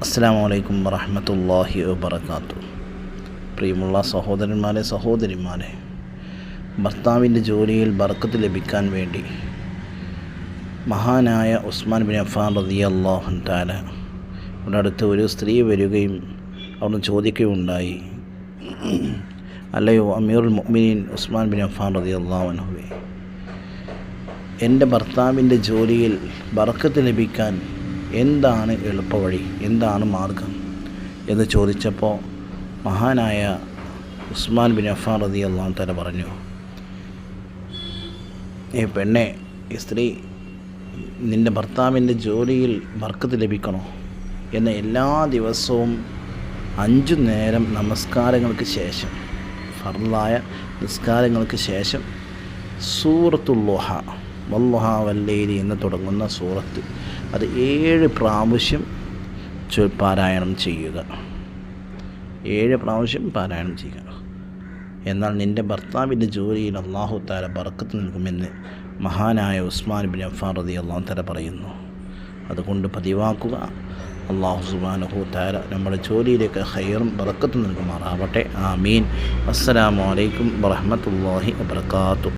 അസ്സാം വലൈക്കും വറഹമത്തല്ലാഹി വബർക്കാത്തു പ്രിയമുള്ള സഹോദരന്മാരെ സഹോദരിമാരെ ഭർത്താവിന്റെ ജോലിയിൽ ബർക്കത്ത് ലഭിക്കാൻ വേണ്ടി മഹാനായ ഉസ്മാൻ ബിൻ അഫാൻ റതി അള്ളാഹു താല ഇവിടെ അടുത്ത് ഒരു സ്ത്രീ വരികയും അവിടുന്ന് ചോദിക്കുകയുണ്ടായി. അല്ലയോ അമീറുൽ മുഅ്മിനീൻ ഉസ്മാൻ ബിൻ അഫാൻ റതി അള്ളാഹുനുവേ എന്റെ ഭർത്താവിന്റെ ജോലിയിൽ ബർക്കത്ത് ലഭിക്കാൻ എന്താണ് എളുപ്പവഴി? എന്താണ് മാർഗം? എന്ന് ചോദിച്ചപ്പോൾ മഹാനായ ഉസ്മാൻ ബിൻ അഫാൻ റതി അള്ളാഹു തല പറഞ്ഞു ഈ പെണ്ണെ ഈ സ്ത്രീ നിന്റെ ഭർത്താവിന്റെ ജോലിയിൽ ബർക്കത്ത് ലഭിക്കണോ? എന്ന എല്ലാ ദിവസവും അഞ്ചു നേരം നമസ്കാരങ്ങൾക്ക് ശേഷം ഫർലായ നിസ്കാരങ്ങൾക്ക് ശേഷം സൂറത്തുല്ലുഹ വല്ലുഹ വല്ലേരി എന്ന് തുടങ്ങുന്ന സൂറത്ത്. അത് ഏഴ് പ്രാവശ്യം പാരായണം ചെയ്യുക. ഏഴ് പ്രാവശ്യം പാരായണം ചെയ്യുക. എന്നാൽ നിന്റെ ഭർത്താവിന്റെ ജോലിയിൽ അള്ളാഹു താര ബർക്കത്ത് നൽകുമെന്ന് മഹാനായ ഉസ്മാൻ ബിൻ അഫാർ റതി അള്ളാഹു താര പറയുന്നു. അതുകൊണ്ട് പതിവാക്കുക. അള്ളാഹു സുബാനഹു താര നമ്മുടെ ജോലിയിലേക്ക് ഹൈറും ബർക്കത്ത് നൽകുമാറാവട്ടെ. ആമീൻ. അസ്സലാമു അലൈക്കും വറഹ്മത്തുള്ളാഹി വബർക്കാത്തു